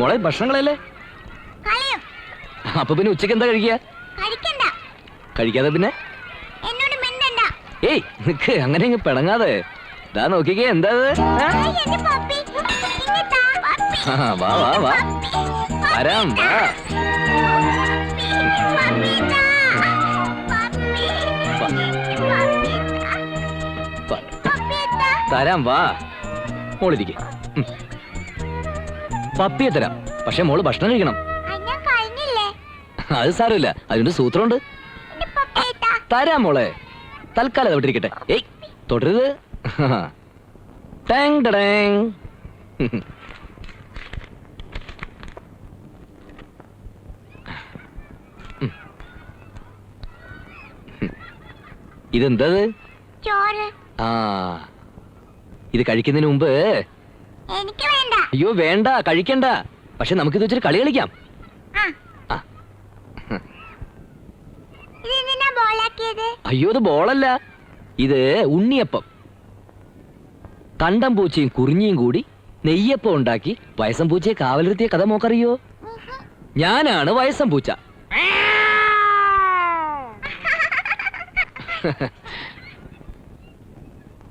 മോളെ ഭക്ഷണങ്ങളല്ലേ? അപ്പൊ പിന്നെ ഉച്ചയ്ക്ക് എന്താ കഴിക്കുക? കഴിക്കാതെ പിന്നെ? ഏയ് നിക്ക് അങ്ങനെ ഇങ്ങ് പിണങ്ങാതെ. ഇതാ നോക്കിക്കേ എന്താ വാ വാ വാ. വരാം വാ. തരാം വാ. മോളിരിക്കെ. പപ്പിയെ തരാം പക്ഷെ മോൾ ഭക്ഷണം കഴിക്കണം. അത് സാരമില്ല. അതിന്റെ സൂത്രമുണ്ട്. തരാം മോളെ. തൽക്കാലം വിട്ടിരിക്കട്ടെ ഏയ് തൊടരുത് ടാങ് ടടാങ്. ഇതെന്തത്? ആ ഇത് കഴിക്കുന്നതിന് മുമ്പ് എനിക്ക് വേണ്ട. അയ്യോ വേണ്ട കഴിക്കണ്ട. പക്ഷെ നമുക്കിത് വെച്ചൊരു കളി കളിക്കാം. ആ. ആ. ഇത് എന്തിനാ ബോളാക്കിയത്? അയ്യോ ഇത് ബോളല്ല. ഇത് ഉണ്ണിയപ്പം. തണ്ടം പൂച്ചയും കുറിഞ്ഞിയും കൂടി നെയ്യപ്പം ഉണ്ടാക്കി വയസ്സം പൂച്ചയെ കാവലിരുത്തിയ കഥ മോക്കറിയോ? ഞാനാണ് വയസ്സം പൂച്ച.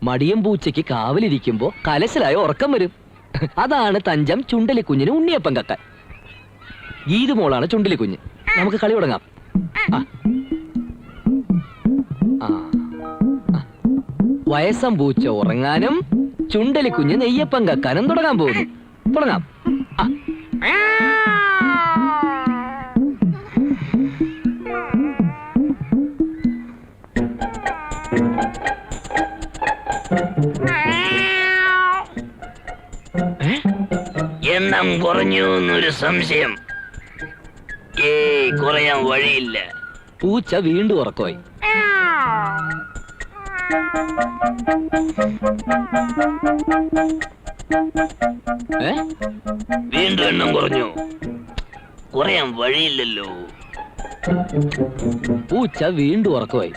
മടിയം പൂച്ചയ്ക്ക് കാവലിരിക്കുമ്പോ കലശലായ ഉറക്കം വരും. അതാണ് തഞ്ചം ചുണ്ടലി ചുണ്ടലിക്കുഞ്ഞിന് ഉണ്ണിയപ്പം കക്കാൻ ഗീതു മോളാണ് ചുണ്ടലിക്കുഞ്ഞ് നമുക്ക് കളി തുടങ്ങാം. വയസ്സം പൂച്ച ഉറങ്ങാനും ചുണ്ടലിക്കുഞ്ഞ് നെയ്യപ്പം കക്കാനും തുടങ്ങാൻ പോകുന്നു. തുടങ്ങാം. ആ. എണ്ണം കുറഞ്ഞു എന്നൊരു സംശയം. ഏയ് കുറയാൻ വഴിയില്ല. പൂച്ച വീണ്ടും ഉറക്കോയി ഏ? വീണ്ടും എണ്ണം കുറഞ്ഞു. കുറയാൻ വഴിയില്ലല്ലോ. പൂച്ച വീണ്ടും ഉറക്കമായി.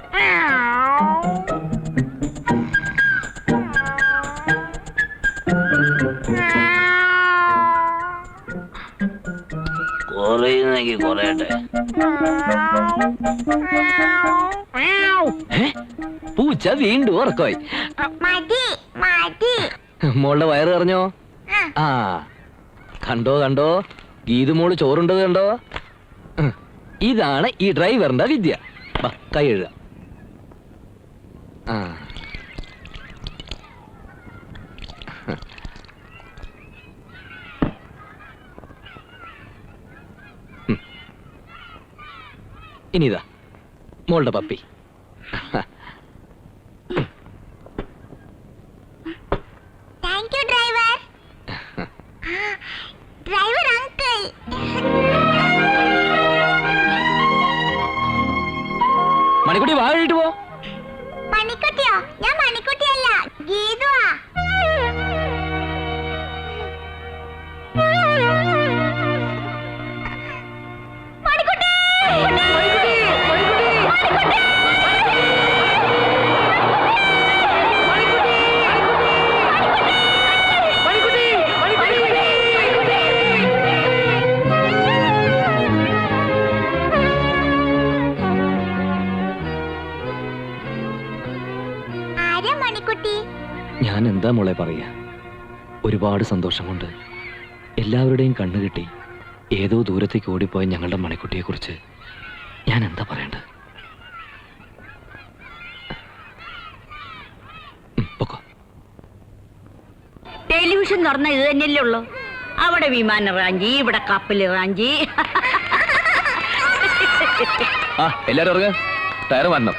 കുറയുന്നെങ്കിൽ കുറയട്ടെ? പൂച്ച വീണ്ടും ഉറക്കോയി മോളുടെ വയറ് അറിഞ്ഞോ ആ. കണ്ടോ കണ്ടോ? ഗീതു മോൾ ചോറുണ്ടത് കണ്ടോ? ഇതാണ് ഈ ഡ്രൈവറിന്റെ വിദ്യ. കൈ എഴുതാം. ആ ഉം. ഇനി ഇതാ മോളുടെ പപ്പി. ഒരുപാട് സന്തോഷം കൊണ്ട് എല്ലാവരുടെയും കണ്ണു കിട്ടി ഏതോ ദൂരത്തേക്ക് ഓടിപ്പോയ ഞങ്ങളുടെ മണിക്കുട്ടിയെ കുറിച്ച് ഞാൻ എന്താ പറയേണ്ടത്? ടെലിവിഷൻ തുറന്ന ഇത് തന്നെയല്ലേ ഉള്ളൂ. അവിടെ വിമാന റാഞ്ചി ഇവിടെ കപ്പൽ റാഞ്ചി ആ എല്ലാരും ടയർ വരണം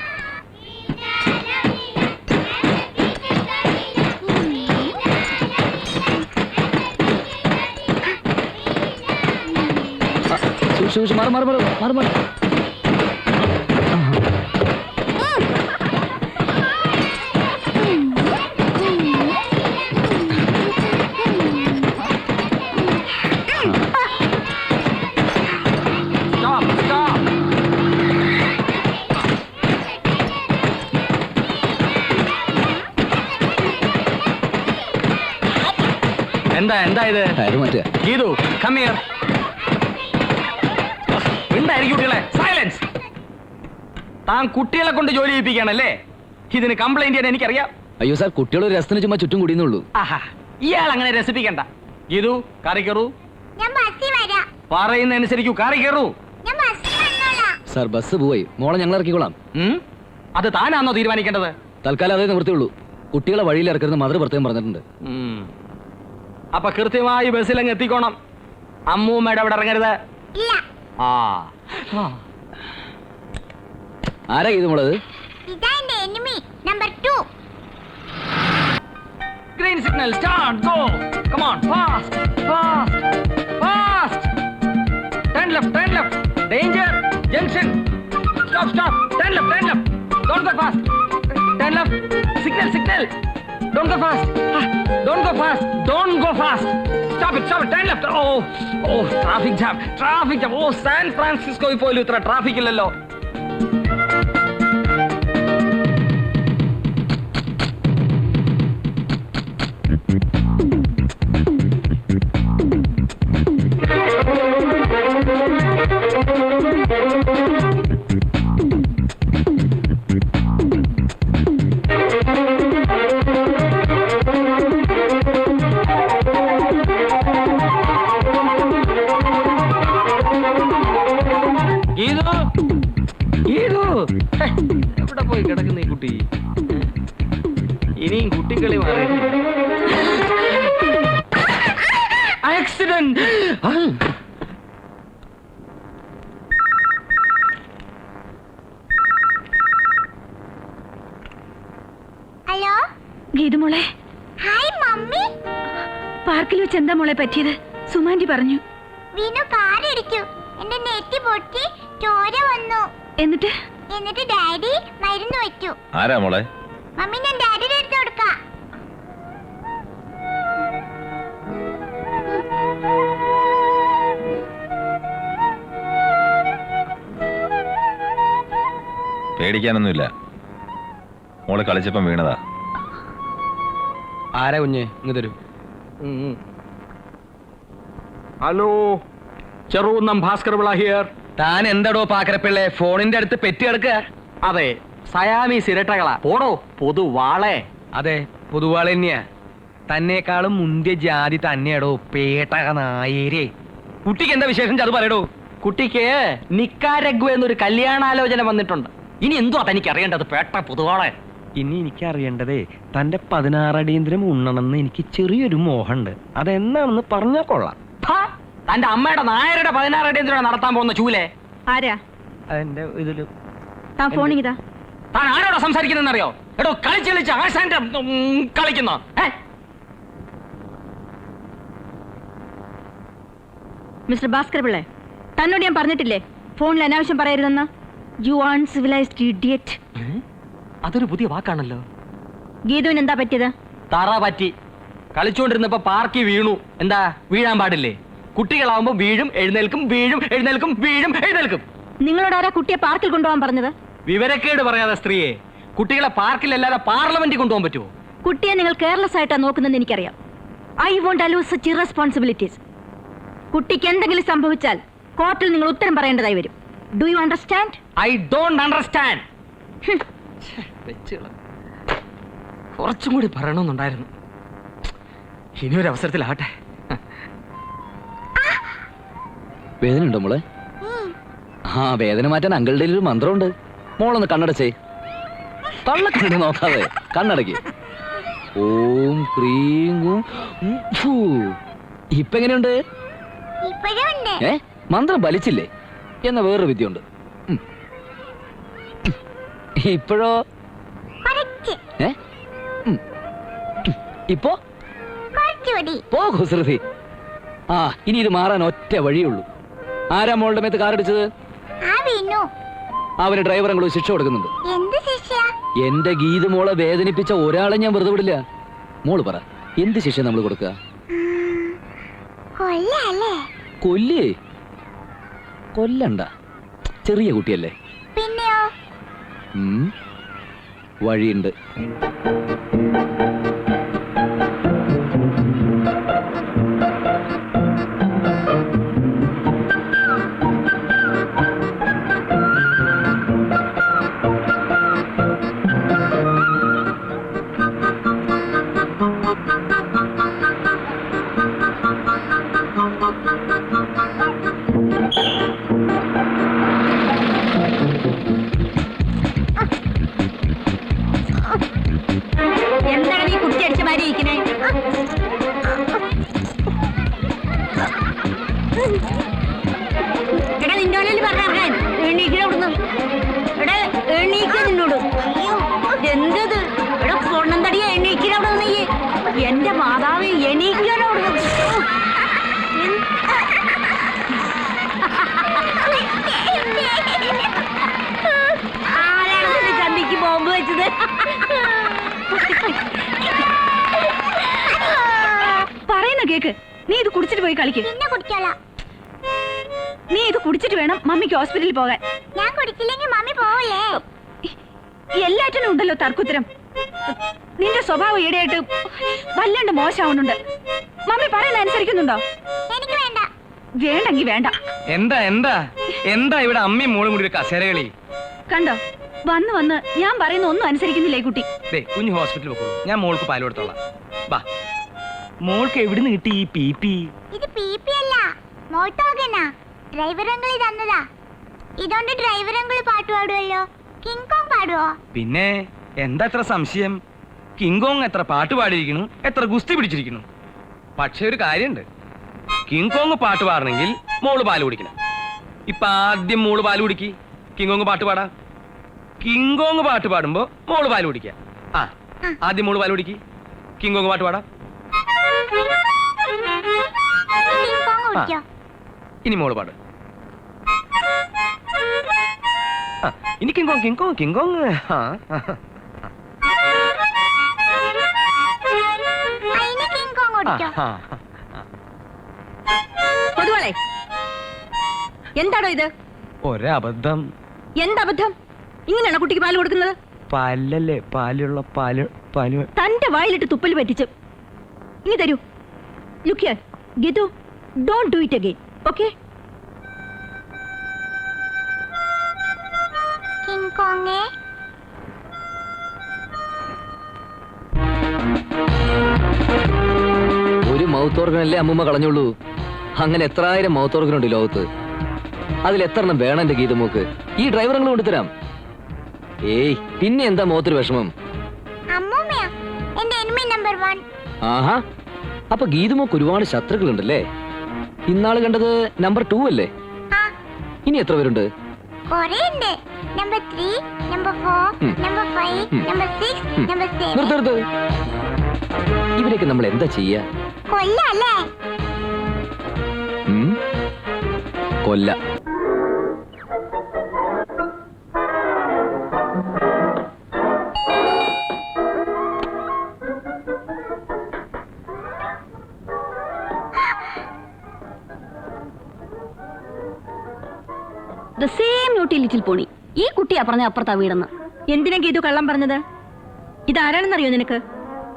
സൂക്ഷിച്ച് സൂക്ഷിച്ച് മാറി മാറി മാറി മാറി. മാറി എന്താ എന്താ എന്താ ഇത്? ടയർ കം ഗീതു കുട്ടികളെ? സൈലൻസ് താൻ കുട്ടികളെ കൊണ്ട് ജോലി ചെയ്യിപ്പിക്കുകയാണല്ലേ? ഇതിന് കംപ്ലൈന്റ് ചെയ്യാൻ എനിക്കറിയാം. അയ്യോ സാർ കുട്ടികൾ ഒരു രസത്തിന് ചുമ്മാ ചുറ്റും കൂടിയെന്നുള്ളൂ. ആഹാ ഇയാൾ അങ്ങനെ രസിപ്പിക്കണ്ട. ഗീതു കാറി കയറൂ. ഞാൻ ബസ്സിൽ വരാം. പറയുന്നതനുസരിക്കൂ കാറി കയറൂ. ഞാൻ ബസ്സിൽ വന്നോളാം. സാർ ബസ് പോയി. മോളെ ഞങ്ങൾ ഇറക്കിക്കോളാം. ഉം? അത് താനാണോ തീരുമാനിക്കേണ്ടത്? തൽക്കാലം അതേ നിവൃത്തിയുള്ളൂ. കുട്ടികളെ വഴിയിൽ ഇറക്കരുത് മധുര പ്രത്യേകം പറഞ്ഞിട്ടുണ്ട്. ഉം. അപ്പൊ കൃത്യമായി ബസ്സിലങ്ങ് എത്തിക്കോണം. അമ്മൂമ്മയുടെ അവിടെ ഇറങ്ങരുത്. ഇല്ല. ആരാ ഇത് മോളത് ഇതാ എന്റെ enemy number two Green signal, start, go! Come on, fast, fast, fast! Turn left, turn left. Danger, junction. Stop, stop. Turn left, turn left. Don't go fast. Turn left. Signal, signal. Don't go fast. Ah, Don't go fast. Don't go fast. Stop it, stop it. Turn left. Oh, oh, traffic jam, traffic jam. Oh, San Francisco പോലും ഇത്ര traffic ഇല്ലല്ലോ മോളെ പറ്റിയത്? സുമാന്റി പറഞ്ഞു. വിനു കാറിടിച്ചു. എന്റെ നെറ്റി പൊട്ടി ചോര വന്നു. എന്നിട്ട്? എന്നിട്ട് ഡാഡി മരുന്ന് വെച്ചു. ആരാ മോളെ? മമ്മി ഞാൻ ഡാഡിയുടെ അടുത്ത് കൊടുക്കാം. പേടിക്കാനൊന്നുമില്ല. മോളെ കളിച്ചപ്പം വീണതാ. ആരാ കുഞ്ഞേ? ഇങ്ങ് തരൂ. ഹലോ. ചെറുകുന്നം ഭാസ്കർ വിള ഹിയർ താൻ എന്തടോ പാക്കരപ്പിള്ളേ ഫോണിന്റെ അടുത്ത് പെറ്റി കിടക്കുക അതെ സയാമി സിരട്ടകളാ പോടോ പൊതുവാളെ. അതെ പൊതുവാളെ തന്നെയാ. തന്നെക്കാളും മുന്തിയ ജാതി തന്നെയാടോ പേട്ടക നായരേ. കുട്ടിക്ക് എന്താ വിശേഷം? അത് പറയടോ. കുട്ടിക്ക് നിക്കാരഗ്വ എന്നൊരു കല്യാണാലോചന വന്നിട്ടുണ്ട്. ഇനി എന്തുവാ തനിക്ക് അറിയേണ്ടത്? പേട്ട പൊതുവാളെ. ഇനി എനിക്ക് അറിയേണ്ടതേ തന്റെ പതിനാറടിയന്തരം ഉണ്ണണമെന്ന് എനിക്ക് ചെറിയൊരു മോഹമുണ്ട്. അതെന്താണെന്ന് പറഞ്ഞാൽ കൊള്ളാം. തന്റെ അമ്മയുടെ നായരുടെ പതിനാറ് അടിയന്തരം നടത്താൻ പോകുന്ന ചൂലേ? ആരാ? ഇതിൽ. താൻ ഫോണിങ്ങിതാ? താൻ ആരോടാ സംസാരിക്കുന്നറിയോ എടോ കളിച്ച് കളിച്ച് ആശാന്റെ കളിക്കുന്ന. കളിക്കുന്നോ മിസ്റ്റർ ഭാസ്കർ പിള്ളേ തന്നോട് ഞാൻ പറഞ്ഞിട്ടില്ലേ? ഫോണിൽ അനാവശ്യം പറയരുതെന്ന്? യു ആൺ സിവിലൈസ്ഡ് ഇഡിയറ്റ് അതൊരു പുതിയ വാക്കാണല്ലോ. ഗീതുവിന് എന്താ പറ്റിയത്? തറ പറ്റി. കളിച്ചുകൊണ്ടിരുന്നപ്പോ പാർക്കി വീണു. എന്താ? വീഴാൻ പാടില്ലേ? കുട്ടികളാവുമ്പോ വീഴും എഴുന്നേൽക്കും വീഴും എഴുന്നേൽക്കും വീഴും എഴുന്നേൽക്കും. നിങ്ങളോട് ആരാ കുട്ടിയെ പാർക്കിൽ കൊണ്ടുപോകാൻ പറഞ്ഞത്? വിവരക്കേട് പറയാതെ സ്ത്രീയെ. കുട്ടികളെ പാർക്കിലല്ലാതെ പാർലമെന്റിൽ കൊണ്ടുപോകാൻ പറ്റുമോ? കുട്ടിയെ നിങ്ങൾ കെയർലെസ് ആയിട്ടാ നോക്കുന്നതെന്ന് എനിക്കറിയാം. I won't lose such irresponsibilities കുട്ടിക്ക് എന്തെങ്കിലും സംഭവിച്ചാൽ കോർട്ടിൽ നിങ്ങൾ ഉത്തരം പറയേണ്ടതായി വരും. Do you understand I don't understand കുറച്ചും കൂടി പറയണമെന്നുണ്ടായിരുന്നു. ഇനിയൊരു അവസരത്തിലാട്ടെ വേദന ഉണ്ടോ മോളെ ആ വേദന മാറ്റാൻ അങ്കിളുടെ ഒരു മന്ത്രമുണ്ട്. മോളൊന്ന് കണ്ണടച്ചേ. തള്ളക്കണ്ണി നോക്കാതെ കണ്ണടക്കി. ഓം ക്രീം ഫൂ. ഇപ്പൊ എങ്ങനെയുണ്ട് ഏ? മന്ത്രം ബലിച്ചില്ലേ എന്ന വേറൊരു വിദ്യയുണ്ട്. ഇപ്പോഴോ? ഏ. ഇപ്പോ? കുറച്ചുകൂടി പോ കുസൃതി ആ ഇനി ഇത് മാറാൻ ഒറ്റ വഴിയുള്ളൂ. ആരാ മോളുടെ മേത്ത് കാറടിച്ചത് ആ വീണു അവന് ഡ്രൈവർ അങ്ങോട്ട് ശിക്ഷ കൊടുക്കുന്നുണ്ട്. എന്ത് ശിക്ഷയാ? എന്റെ ഗീത മോളെ വേദനിപ്പിച്ച ഒരാളെ ഞാൻ വെറുതെ വിടില്ല. മോൾ പറ എന്ത് ശിക്ഷ നമ്മൾ കൊടുക്ക? കൊല്ലല്ലേ? കൊല്ലേ? കൊല്ലണ്ട. ചെറിയ കുട്ടിയല്ലേ? പിന്നെയോ? ഉം. വഴിയുണ്ട്. പോയി കളിക്ക്. നീ ഇത് കുടിച്ചിട്ട് വേണം മമ്മിക്ക് ഹോസ്പിറ്റലിൽ പോകാൻ. ഞാൻ കുടിച്ചില്ലെങ്കിൽ മമ്മി പോവില്ലേ എല്ലാറ്റിനും ഉണ്ടല്ലോ തർക്കുത്തരം. നിന്റെ സ്വഭാവം ഈടെയായിട്ട് വല്ലാണ്ട് മോശമാവുന്നുണ്ട്. മമ്മി പറയുന്ന അനുസരിക്കുന്നുണ്ടോ? എനിക്ക് വേണ്ട. വേണ്ടെങ്കി വേണ്ട. എന്താ എന്താ? എന്താ ഇവിടെ അമ്മയും മോളും കൂടി ഒരു കസേരകളി? കണ്ടോ? വന്ന് വന്ന് ഞാൻ പറയുന്ന ഒന്നും അനുസരിക്കുന്നില്ലേ കുട്ടി? ദേ കുഞ്ഞ് ഹോസ്പിറ്റലിൽ പോകും ഞാൻ മോൾക്ക് പാൽ കൊടുത്തോളാം. വാ. മോൾക്ക് എവിടുന്ന് കിട്ടി ഈ പി പി? ഇത് പി പി അല്ല. മോട്ടോഗനാ ഡ്രൈവർ അങ്കിൾ തന്നതാ. ഇതുകൊണ്ട് ഡ്രൈവർ അങ്കിൾ പാട്ട് പാടുമല്ലോ കിങ് കോങ് പാടുവോ? പിന്നെ എന്താ എത്ര സംശയം? കിങ്കോങ് എത്ര പാട്ട് പാടിയിരിക്കുന്നു എത്ര ഗുസ്തി പിടിച്ചിരിക്കുന്നു? പക്ഷെ ഒരു കാര്യമുണ്ട്. കിങ്കോങ് പാട്ട് പാടണമെങ്കിൽ മോൾ പാൽ കുടിക്കണം. ഇപ്പൊ ആദ്യം മോൾ പാൽ കുടിക്കി. കിങ്കോങ് പാട്ട് പാടാം. കിങ്കോങ് പാട്ട് പാടുമ്പോ മോൾ പാൽ കുടിക്ക. ആ ആദ്യം മോൾ പാൽ കുടിക്കി. കിങ്കോങ് പാട്ട് പാടാം. ഇനി മോൾ പാട്. ഇനി കിങ്കോ കിങ്കോ കിങ്കോ. പൊതുവളെ എന്താണോ ഇത്? ഒരബദ്ധം. എന്തബദ്ധം? ഇങ്ങനെയാണോ കുട്ടിക്ക് പാൽ കൊടുക്കുന്നത്? പാലല്ലേ പാലുള്ള പാൽ പാൽ. തന്റെ വായിലിട്ട് തുപ്പൽ പറ്റിച്ചു. ഇനി തരൂ. ലുക്കിയ Geethu. Don't do it again okay King കോങ്ങേ ഒരു മൗത്ത് ഓർഗൻ അല്ലേ അമ്മൂമ്മ കളഞ്ഞുള്ളൂ? അങ്ങനെ എത്രായിരം മൗത്ത് ഓർഗൻ ഉണ്ട് ലോകത്ത്. അതിൽ എത്ര വേണം എന്റെ ഗീതമോക്ക്? ഈ ഡ്രൈവറുകൾ കൊണ്ടുതരാം ഏയ് പിന്നെ എന്താ മുഖത്തൊരു വിഷമം? അമ്മൂമ്മയാ? എന്റെ എനിമി നമ്പർ വൺ ആഹാ. അപ്പൊ ഗീതമോക്ക് ഒരുപാട് ശത്രുക്കളുണ്ടല്ലേ? ഇന്നാൾ കണ്ടത് നമ്പർ ടു അല്ലേ? ഇനി എത്ര പേരുണ്ട്? നിർത്തരുത് ഇവരെയൊക്കെ നമ്മൾ എന്താ ചെയ്യാ? കൊല്ലല്ലേ? ഉം? കൊല്ല. Naughty little pony. ഈ കുട്ടിയാ പറഞ്ഞ അപ്പുറത്താ വീടെന്ന്. എന്തിനാ ഗീതു കള്ളം പറഞ്ഞത്? ഇതാരാണെന്നറിയോ നിനക്ക്?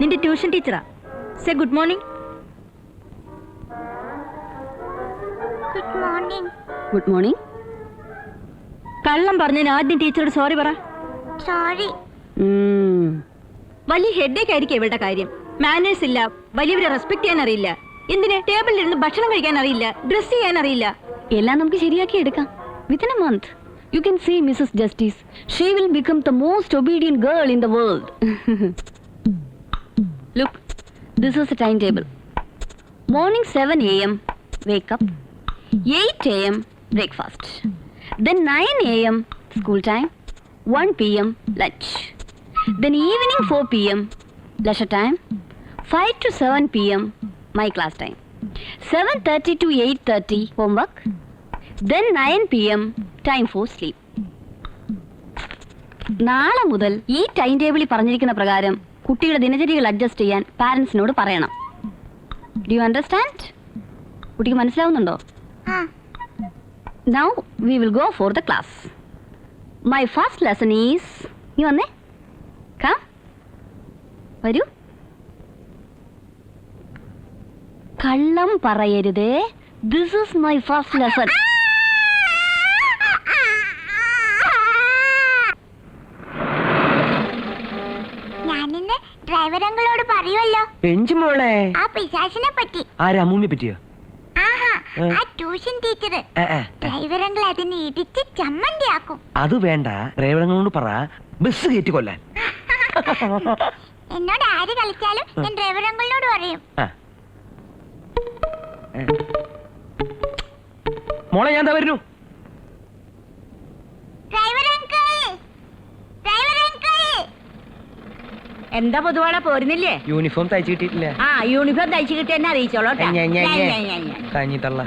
നിന്റെ tuition teacher. Say good morning good morning good morning കള്ളം പറഞ്ഞതിന് ആദ്യം ടീച്ചറോട് സോറി പറ. സോറി വലിയ ഹെഡേക്ക് ആയിരിക്കും ഇവളുടെ കാര്യം. മാനേഴ്സ് ഇല്ല വലിയവരെ റെസ്പെക്ട് ചെയ്യാൻ അറിയില്ല എന്തിന് ടേബിളിൽ ഇരുന്ന് ഭക്ഷണം കഴിക്കാൻ അറിയില്ല ഡ്രസ് ചെയ്യാൻ അറിയില്ല എല്ലാം നമുക്ക് ശരിയാക്കി എടുക്കാം. Within a month You can see Mrs. Justice. She will become the most obedient girl in the world. Look, this is the timetable. Morning 7 a.m. Wake up. 8 a.m. Breakfast. Then 9 a.m. School time. 1 p.m. Lunch. Then evening 4 p.m. Leisure time. 5 to 7 p.m. My class time. 7.30 to 8.30 homework. Then 9 p.m. time for sleep. നാളെ മുതൽ ഈ time ടേബിളിൽ പറഞ്ഞിരിക്കുന്ന പ്രകാരം കുട്ടിയുടെ ദിനചര്യകൾ adjust ചെയ്യാൻ പാരൻസിനോട് പറയണം. Do you understand കുട്ടിക്ക് മനസ്സിലാവുന്നുണ്ടോ? Now we will go for the class my first lesson is നീ വന്നേ. കാ വരൂ. കള്ളം പറയരുതേ. This is my first lesson അങ്കിളോട് പറയുമല്ലോ. പെഞ്ചുമോളെ ആ പിശാചിനെ പറ്റി. ആരാ അമ്മൂമ്മയെ പറ്റിയോ? ആഹാ ആ. Tuition teacher. ഡ്രൈവറങ്ങൾ അതിനെ ഇടിച്ച് ചമ്മന്തിയാക്കും. അത് വേണ്ട ഡ്രൈവറങ്ങളോട് പറ ബസ് കയറ്റി കൊല്ലാൻ. എന്നോട് ആര് കളിച്ചാലും ഞാൻ ഡ്രൈവറങ്ങളോട് പറയും. മോളെ ഞാൻ എന്താ വരുന്നു? ഡ്രൈവർ എന്താ പൊതുവാളെ പോരുന്നില്ലേ? യൂണിഫോം തയ്ച്ചു കിട്ടിയിട്ടില്ല. ആ യൂണിഫോം തയ്ച്ചു കിട്ടി എന്നെ അറിയിച്ചോളൂ കേട്ടോ. ഞെ, ഞെ, ഞെ. ഞെ, ഞെ, ഞെ. കഞ്ഞി തള്ള.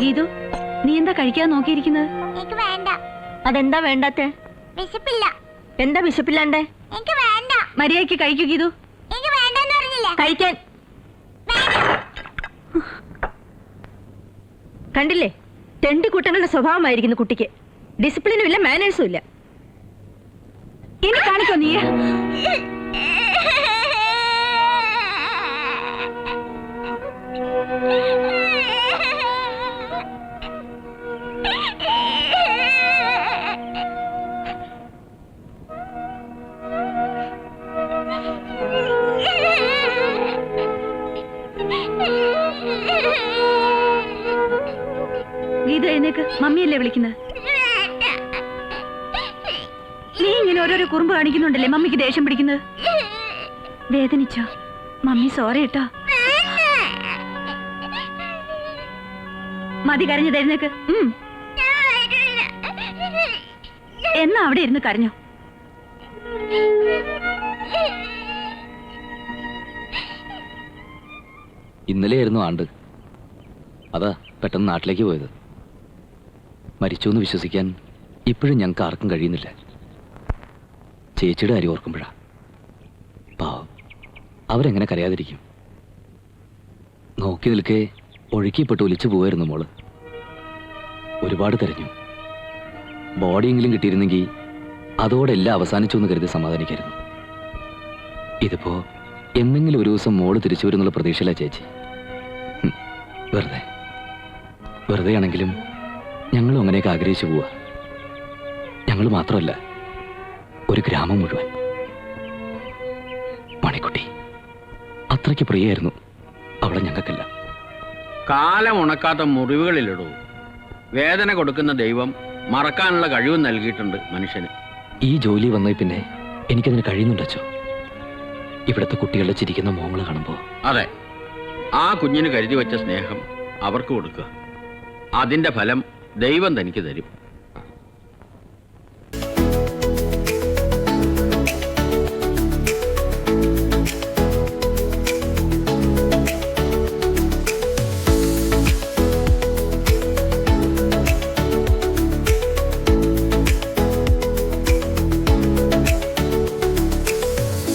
ഗീതു നീ എന്താ കഴിക്കാൻ നോക്കിയിരിക്കുന്നത്? എനിക്ക് വേണ്ട. അതെന്താ വേണ്ടാത്തെ? വിശപ്പില്ല. എന്താ വിശപ്പില്ലാണ്ടേ? എനിക്ക് വേണ്ട. മര്യാദയ്ക്ക് കഴിക്കൂ ഗീതു. എനിക്ക് വേണ്ടെന്ന് പറഞ്ഞില്ല? കഴിക്കാൻ കണ്ടില്ലേ? തെണ്ടിക്കൂട്ടങ്ങളുടെ സ്വഭാവമായിരിക്കുന്നു കുട്ടിക്ക്. ഡിസിപ്ലിനും ഇല്ല മാനേഴ്സും ഇല്ല. ഇനി കാണിക്കോ നീ ഗീതു മമ്മിയല്ലേ വിളിക്കുന്നത് നീ ഇങ്ങനെ ഓരോരോ കുറുമ്പ് കാണിക്കുന്നുണ്ടല്ലേ മമ്മിക്ക് ദേഷ്യം പിടിക്കുന്നത് വേദനിച്ചോ? മമ്മി സോറി കേട്ടോ മതി കരഞ്ഞു തരുന്നേക്ക്. എന്നാ അവിടെ ഇരുന്ന് കരഞ്ഞോ? ഇന്നലെയായിരുന്നു ആണ്ട്. അതാ പെട്ടെന്ന് നാട്ടിലേക്ക് പോയത്. മരിച്ചു എന്ന് വിശ്വസിക്കാൻ ഇപ്പോഴും ഞങ്ങൾക്ക് ആർക്കും കഴിയുന്നില്ല. ചേച്ചിയുടെ കാര്യം ഓർക്കുമ്പോഴാ. പാവം. അവരെങ്ങനെ കരയാതിരിക്കും? നോക്കി നിൽക്കെ ഒഴുക്കിപ്പെട്ട് ഒലിച്ചു പോവായിരുന്നു മോൾ. ഒരുപാട് തെരഞ്ഞു ബോഡിയെങ്കിലും കിട്ടിയിരുന്നെങ്കിൽ അതോടെ എല്ലാം അവസാനിച്ചു എന്ന് കരുതി സമാധാനിക്കായിരുന്നു. ഇതിപ്പോ എന്നെങ്കിലും ഒരു ദിവസം മോൾ തിരിച്ചു വരുന്നുള്ള പ്രതീക്ഷയില്ല ചേച്ചി. വെറുതെ വെറുതെ. ആണെങ്കിലും ഞങ്ങളും അങ്ങനെയൊക്കെ ആഗ്രഹിച്ചു പോവാ. ഞങ്ങൾ മാത്രമല്ല ഒരു ഗ്രാമം മുഴുവൻ. മണിക്കുട്ടി അത്രയ്ക്ക് പ്രിയായിരുന്നു അവളെ ഞങ്ങൾക്കല്ല. കാലം ഉണക്കാത്ത മുറിവുകളിലിടൂ. വേദന കൊടുക്കുന്ന ദൈവം മറക്കാനുള്ള കഴിവ് നൽകിയിട്ടുണ്ട് മനുഷ്യന്. ഈ ജോലി വന്നേ പിന്നെ എനിക്കതിന് കഴിയുന്നുണ്ടച്ചോ ഇവിടുത്തെ കുട്ടികളുടെ ചിരിക്കുന്ന മോങ്ങൾ കാണുമ്പോൾ അതെ ആ കുഞ്ഞിന് കരുതി വെച്ച സ്നേഹം അവർക്ക് കൊടുക്കുക. അതിന്റെ ഫലം ദൈവം തനിക്ക് തരും.